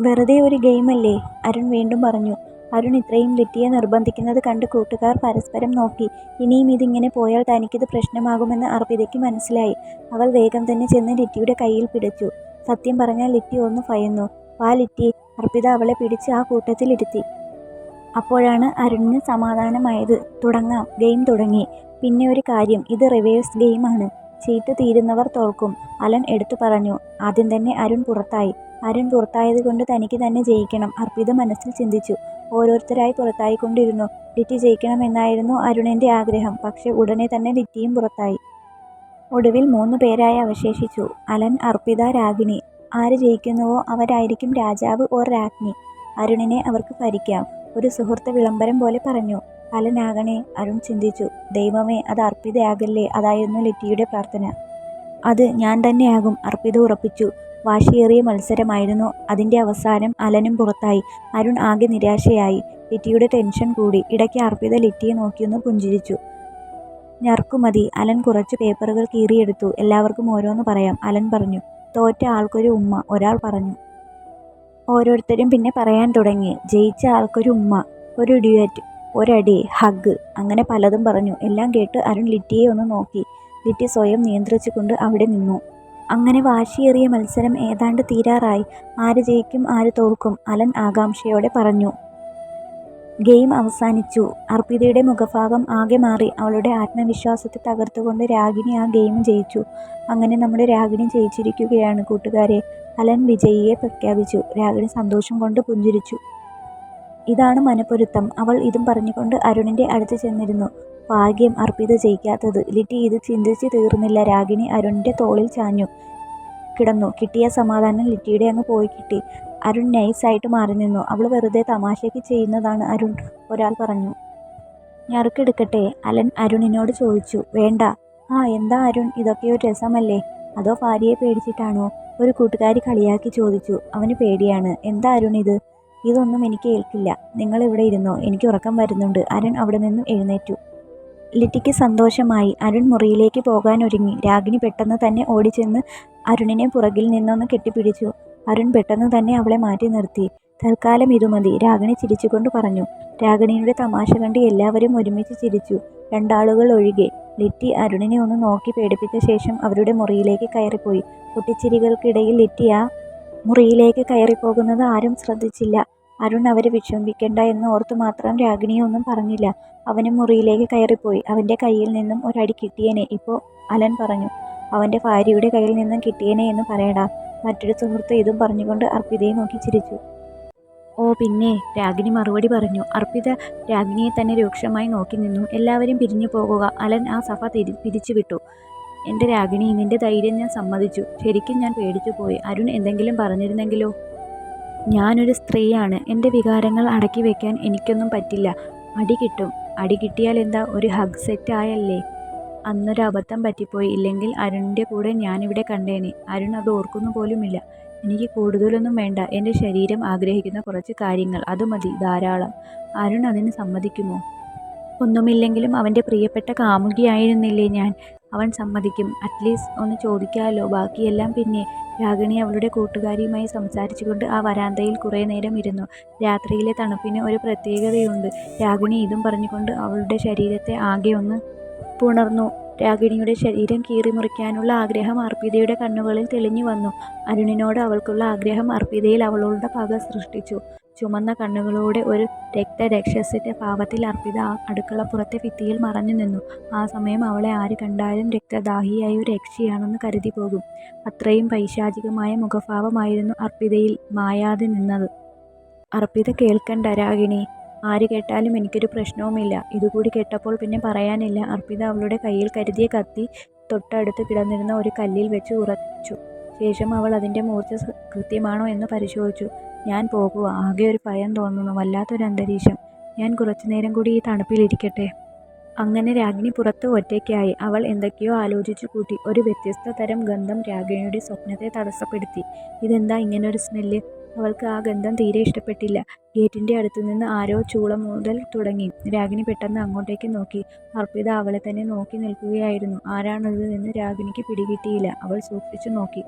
വെറുതെ ഒരു ഗെയിമല്ലേ? അരുൺ വീണ്ടും പറഞ്ഞു. അരുൺ ഇത്രയും ലിറ്റിയെ നിർബന്ധിക്കുന്നത് കണ്ട് കൂട്ടുകാർ പരസ്പരം നോക്കി. ഇനിയും ഇതിങ്ങനെ പോയാൽ തനിക്കിത് പ്രശ്നമാകുമെന്ന് അർപ്പിതയ്ക്ക് മനസ്സിലായി. അവൾ വേഗം തന്നെ ചെന്ന് ലിറ്റിയുടെ കയ്യിൽ പിടിച്ചു. സത്യം പറഞ്ഞാൽ ലിറ്റി ഒന്ന് ഭയന്നു. വാ ലിറ്റി അർപ്പിത അവളെ പിടിച്ച് ആ കൂട്ടത്തിലിരുത്തി. അപ്പോഴാണ് അരുണിന് സമാധാനമായത്. തുടങ്ങാം. ഗെയിം തുടങ്ങി. പിന്നെ ഒരു കാര്യം. ഇത് റിവേഴ്സ് ഗെയിമാണ്. ചീട്ട് തീരുന്നവർ തോൽക്കും. അലൻ എടുത്തു പറഞ്ഞു ആദ്യം തന്നെ അരുൺ പുറത്തായി. അരുൺ പുറത്തായത് കൊണ്ട് തനിക്ക് തന്നെ ജയിക്കണം അർപ്പിത മനസ്സിൽ ചിന്തിച്ചു. ഓരോരുത്തരായി പുറത്തായിക്കൊണ്ടിരുന്നു. ലിറ്റി ജയിക്കണമെന്നായിരുന്നു അരുണിന്റെ ആഗ്രഹം. പക്ഷെ ഉടനെ തന്നെ ലിറ്റിയും പുറത്തായി. ഒടുവിൽ മൂന്ന് പേരായി അവശേഷിച്ചു. അലൻ അർപ്പിത രാഗിണി. ആര് ജയിക്കുന്നുവോ അവരായിരിക്കും രാജാവ് ഓർ രാജ്ഞി. അരുണിനെ അവർക്ക് ഭരിക്കാം. ഒരു സുഹൃത്ത് വിളംബരം പോലെ പറഞ്ഞു അലനാകണേ അരുൺ ചിന്തിച്ചു. ദൈവമേ അത് അർപ്പിതയാകല്ലേ? അതായിരുന്നു ലിറ്റിയുടെ പ്രാർത്ഥന. അത് ഞാൻ തന്നെയാകും അർപ്പിത ഉറപ്പിച്ചു. വാശിയേറിയ മത്സരമായിരുന്നു. അതിന്റെ അവസാനം അലനും പുറത്തായി. അരുൺ ആകെ നിരാശയായി. ലിറ്റിയുടെ ടെൻഷൻ കൂടി. ഇടയ്ക്ക് അർപ്പിത ലിറ്റിയെ നോക്കിയൊന്ന് പുഞ്ചിരിച്ചു. ഞർക്കുമതി. അലൻ കുറച്ച് പേപ്പറുകൾ കീറിയെടുത്തു. എല്ലാവർക്കും ഓരോന്ന് പറയാം അലൻ പറഞ്ഞു. തോറ്റ ആൾക്കൊരു ഉമ്മ ഒരാൾ പറഞ്ഞു. ഓരോരുത്തരും പിന്നെ പറയാൻ തുടങ്ങി. ജയിച്ച ആൾക്കൊരു ഉമ്മ ഒരു ഡ്യുവറ്റ്. ഒരടി ഹഗ് അങ്ങനെ പലതും പറഞ്ഞു. എല്ലാം കേട്ട് അരുൺ ലിറ്റിയെ ഒന്ന് നോക്കി. ലിറ്റി സ്വയം നിയന്ത്രിച്ചുകൊണ്ട് അവിടെ നിന്നു. അങ്ങനെ വാശിയേറിയ മത്സരം ഏതാണ്ട് തീരാറായി. ആര് ജയിക്കും ആര് തോൽക്കും അലൻ ആകാംക്ഷയോടെ പറഞ്ഞു. ഗെയിം അവസാനിച്ചു. അർപ്പിതയുടെ മുഖഭാഗം ആകെ മാറി. അവളുടെ ആത്മവിശ്വാസത്തെ തകർത്തുകൊണ്ട് രാഗിണി ആ ഗെയിം ജയിച്ചു. അങ്ങനെ നമ്മുടെ രാഗിണി ജയിച്ചിരിക്കുകയാണ് കൂട്ടുകാരെ. അലൻ വിജയിയെ പ്രഖ്യാപിച്ചു. രാഗിണി സന്തോഷം കൊണ്ട് പുഞ്ചിരിച്ചു. ഇതാണ് മനപ്പൊരുത്തം. അവൾ ഇതും പറഞ്ഞുകൊണ്ട് അരുണിന്റെ അടുത്ത് ചെന്നിരുന്നു. ഭാഗ്യം അർപ്പിത ജയിക്കാത്തത്. ലിറ്റി ഇത് ചിന്തിച്ച് തീർന്നില്ല. രാഗിണി അരുണിന്റെ തോളിൽ ചാഞ്ഞു കിടന്നു. കിട്ടിയ സമാധാനം ലിറ്റിയുടെ അങ്ങ് പോയി കിട്ടി. അരുൺ നൈസായിട്ട് മാറി നിന്നു. അവൾ വെറുതെ തമാശയ്ക്ക് ചെയ്യുന്നതാണ് അരുൺ. ഒരാൾ പറഞ്ഞു ഞറുക്കെടുക്കട്ടെ. അലൻ അരുണിനോട് ചോദിച്ചു വേണ്ട. ആ എന്താ അരുൺ? ഇതൊക്കെ ഒരു രസമല്ലേ? അതോ ഭാര്യയെ പേടിച്ചിട്ടാണോ? ഒരു കൂട്ടുകാരി കളിയാക്കി ചോദിച്ചു അവന് പേടിയാണ്. എന്താ അരുൺ ഇത്? ഇതൊന്നും എനിക്ക് ഏൽക്കില്ല. നിങ്ങൾ ഇവിടെ ഇരുന്നോ? എനിക്ക് ഉറക്കം വരുന്നുണ്ട്. അരുൺ അവിടെ നിന്നും എഴുന്നേറ്റു. ലിറ്റിക്ക് സന്തോഷമായി. അരുൺ മുറിയിലേക്ക് പോകാനൊരുങ്ങി. രാഗിണി പെട്ടെന്ന് തന്നെ ഓടിച്ചെന്ന് അരുണിനെ പുറകിൽ നിന്നൊന്ന് കെട്ടിപ്പിടിച്ചു. അരുൺ പെട്ടെന്ന് തന്നെ അവളെ മാറ്റി നിർത്തി. തൽക്കാലം ഇത് മതി. രാഗിണി ചിരിച്ചുകൊണ്ട് പറഞ്ഞു. രാഗിണിയുടെ തമാശ കണ്ട് എല്ലാവരും ഒരുമിച്ച് ചിരിച്ചു. രണ്ടാളുകൾ ഒഴികെ. ലിറ്റി അരുണിനെ ഒന്ന് നോക്കി പേടിപ്പിച്ച ശേഷം അവരുടെ മുറിയിലേക്ക് കയറിപ്പോയി. കുട്ടിച്ചിരികൾക്കിടയിൽ ലിറ്റി ആ മുറിയിലേക്ക് കയറിപ്പോകുന്നത് ആരും ശ്രദ്ധിച്ചില്ല. അരുൺ അവരെ വിഷമിപ്പിക്കേണ്ട എന്ന് ഓർത്തു മാത്രം രാഗിണിയെ ഒന്നും പറഞ്ഞില്ല. അവനും മുറിയിലേക്ക് കയറിപ്പോയി. അവന്റെ കയ്യിൽ നിന്നും ഒരടി കിട്ടിയേനെ. ഇപ്പോൾ അലൻ പറഞ്ഞു അവന്റെ ഭാര്യയുടെ കയ്യിൽ നിന്നും കിട്ടിയേനെ എന്ന് പറയടാ. മറ്റൊരു സുഹൃത്ത് ഇതും പറഞ്ഞുകൊണ്ട് അർപ്പിതയെ നോക്കി ചിരിച്ചു. ഓ പിന്നെ രാഗിണി മറുപടി പറഞ്ഞു. അർപ്പിത രാഗിണിയെ തന്നെ രൂക്ഷമായി നോക്കി നിന്നു. എല്ലാവരും പിരിഞ്ഞു പോകുക. അലൻ ആ സഭ തിരി പിരിച്ചുവിട്ടു. എന്റെ രാഗിണി നിന്റെ ധൈര്യം ഞാൻ സമ്മതിച്ചു. ശരിക്കും ഞാൻ പേടിച്ചു പോയി അരുൺ എന്തെങ്കിലും പറഞ്ഞിരുന്നെങ്കിലോ? ഞാനൊരു സ്ത്രീയാണ്. എന്റെ വികാരങ്ങൾ അടക്കി വെക്കാൻ എനിക്കൊന്നും പറ്റില്ല. അടി കിട്ടും. അടി കിട്ടിയാൽ എന്താ? ഒരു ഹഗ് സെറ്റ് ആയല്ലേ? അന്നൊരു അബദ്ധം പറ്റിപ്പോയി. ഇല്ലെങ്കിൽ അരുണിന്റെ കൂടെ ഞാനിവിടെ കണ്ടേനെ. അരുൺ അത് ഓർക്കുന്നു പോലുമില്ല. എനിക്ക് കൂടുതലൊന്നും വേണ്ട. എന്റെ ശരീരം ആഗ്രഹിക്കുന്ന കുറച്ച് കാര്യങ്ങൾ. അത് മതി ധാരാളം. അരുൺ അതിന് സമ്മതിക്കുമോ? ഒന്നുമില്ലെങ്കിലും അവന്റെ പ്രിയപ്പെട്ട കാമുകിയായിരുന്നില്ലേ ഞാൻ? അവൻ സമ്മതിക്കും. അറ്റ്ലീസ്റ്റ് ഒന്ന് ചോദിക്കാമല്ലോ ബാക്കിയെല്ലാം പിന്നെ രാഗിണി അവളുടെ കൂട്ടുകാരിയുമായി സംസാരിച്ചുകൊണ്ട് ആ വരാന്തയിൽ കുറേ നേരം ഇരുന്നു. രാത്രിയിലെ തണുപ്പിന് ഒരു പ്രത്യേകതയുണ്ട്. രാഗിണി ഇതും പറഞ്ഞുകൊണ്ട് അവളുടെ ശരീരത്തെ ആകെ ഒന്ന് പുണർന്നു. രാഗിണിയുടെ ശരീരം കീറിമുറിക്കാനുള്ള ആഗ്രഹം അർപ്പിതയുടെ കണ്ണുകളിൽ തെളിഞ്ഞു വന്നു. അരുണിനോട് അവൾക്കുള്ള ആഗ്രഹം അർപ്പിതയിൽ അവളുടെ പക സൃഷ്ടിച്ചു. ചുമന്ന കണ്ണുകളോടെ ഒരു രക്തരക്ഷസിന്റെ പാവത്തിൽ അർപ്പിത ആ അടുക്കളപ്പുറത്തെ ഭിത്തിയിൽ മറഞ്ഞു നിന്നു. ആ സമയം അവളെ ആര് കണ്ടാലും രക്തദാഹിയായ ഒരു രക്ഷയാണെന്ന് കരുതി പോകും. അത്രയും പൈശാചികമായ മുഖഭാവമായിരുന്നു അർപ്പിതയിൽ മായാതെ നിന്നത്. അർപ്പിത കേൾക്കണ്ട രാഗിണി ആര് കേട്ടാലും എനിക്കൊരു പ്രശ്നവുമില്ല. ഇതുകൂടി കേട്ടപ്പോൾ പിന്നെ പറയാനില്ല. അർപ്പിത അവളുടെ കയ്യിൽ കരുതിയ കത്തി തൊട്ടടുത്ത് കിടന്നിരുന്ന ഒരു കല്ലിൽ വെച്ച് ഉറച്ചു. ശേഷം അവൾ അതിന്റെ മൂർച്ച കൃത്യമാണോ എന്ന് പരിശോധിച്ചു. ഞാൻ പോകുക ആകെ ഒരു ഭയം തോന്നുന്നു. വല്ലാത്തൊരു അന്തരീക്ഷം. ഞാൻ കുറച്ചു നേരം കൂടി ഈ തണുപ്പിലിരിക്കട്ടെ. അങ്ങനെ രാഗിണി പുറത്ത് ഒറ്റയ്ക്കായി. അവൾ എന്തൊക്കെയോ ആലോചിച്ചു കൂട്ടി. ഒരു വ്യത്യസ്ത തരം ഗന്ധം രാഗിണിയുടെ സ്വപ്നത്തെ തടസ്സപ്പെടുത്തി. ഇതെന്താ ഇങ്ങനൊരു സ്മെല്ല്? അവൾക്ക് ആ ഗന്ധം തീരെ ഇഷ്ടപ്പെട്ടില്ല. ഗേറ്റിന്റെ അടുത്തു നിന്ന് ആരോ ചൂളം മുതൽ തുടങ്ങി. രാഗിണി പെട്ടെന്ന് അങ്ങോട്ടേക്ക് നോക്കി. അർപ്പിത അവളെ തന്നെ നോക്കി നിൽക്കുകയായിരുന്നു. ആരാണത് എന്ന് രാഗിണിക്ക് പിടികിട്ടിയില്ല. അവൾ സൂക്ഷിച്ചു നോക്കി.